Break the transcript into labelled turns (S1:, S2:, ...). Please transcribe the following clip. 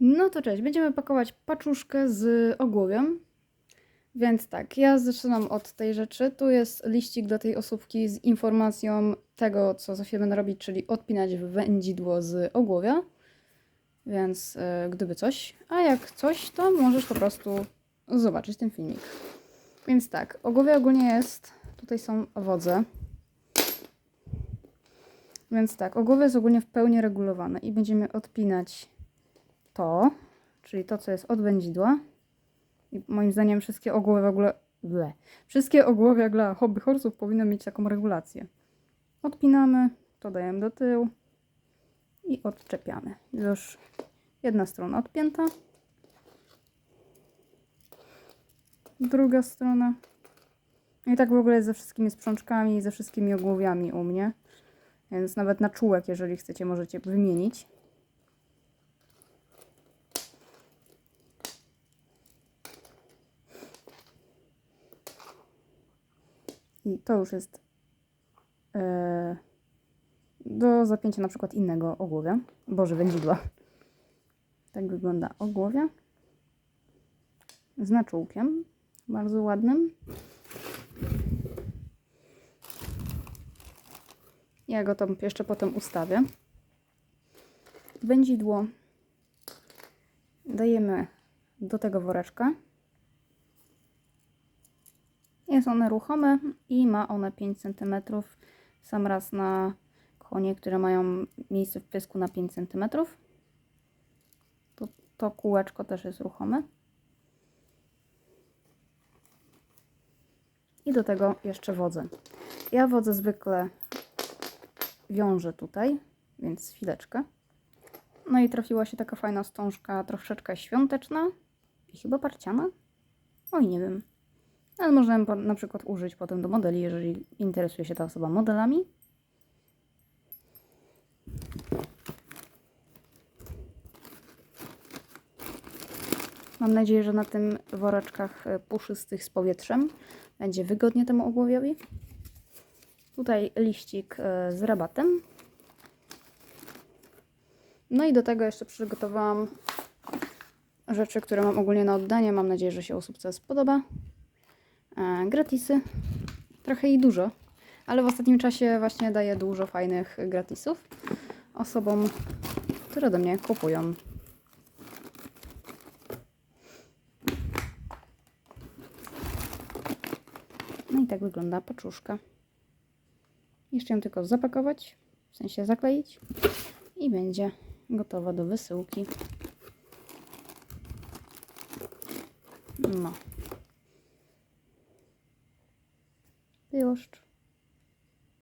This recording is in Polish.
S1: No to cześć, będziemy pakować paczuszkę z ogłowiem. Więc tak, ja zaczynam od tej rzeczy. Tu jest liścik do tej osóbki z informacją tego, co za chwilę będę robić, czyli odpinać wędzidło z ogłowia. Więc e, gdyby coś, a jak coś, to możesz po prostu zobaczyć ten filmik. Więc tak, ogłowie ogólnie jest, tutaj są wodze. Więc tak, ogłowie jest ogólnie w pełni regulowane i będziemy odpinać to, czyli to, co jest od wędzidła. I moim zdaniem wszystkie ogłowy w ogóle. Ble. Wszystkie ogłowy dla hobby horsów powinny mieć taką regulację. Odpinamy, to dajemy do tyłu i odczepiamy. Już jedna strona odpięta. Druga strona. I tak w ogóle jest ze wszystkimi sprzączkami i ze wszystkimi ogłowiami u mnie. Więc nawet na czółek, jeżeli chcecie, możecie wymienić. I to już jest e, do zapięcia na przykład innego ogłowia. Boże, wędzidła. Tak wygląda ogłowia. Z. Bardzo ładnym. Ja go tam jeszcze potem ustawię. Wędzidło dajemy do tego woreczka. Jest one ruchome i ma one 5 cm. Sam raz na konie, które mają miejsce w pysku na 5 cm. To, to kółeczko też jest ruchome. I do tego jeszcze wodzę. Ja wodzę zwykle wiążę tutaj, więc chwileczkę. No i trafiła się taka fajna wstążka, troszeczkę świąteczna i chyba parciana. Oj, nie wiem. Ale możemy na przykład użyć potem do modeli, jeżeli interesuje się ta osoba modelami. Mam nadzieję, że na tym woreczkach e, puszystych z powietrzem będzie wygodnie temu ogłowiowi. Tutaj liścik e, z rabatem. No i do tego jeszcze przygotowałam rzeczy, które mam ogólnie na oddanie. Mam nadzieję, że się osóbce spodoba. E, gratisy. Trochę i dużo, ale w ostatnim czasie właśnie daję dużo fajnych gratisów osobom, które do mnie kupują. No i tak wygląda paczuszka. Jeszcze ją tylko zapakować, w sensie zakleić i będzie gotowa do wysyłki. No. Już.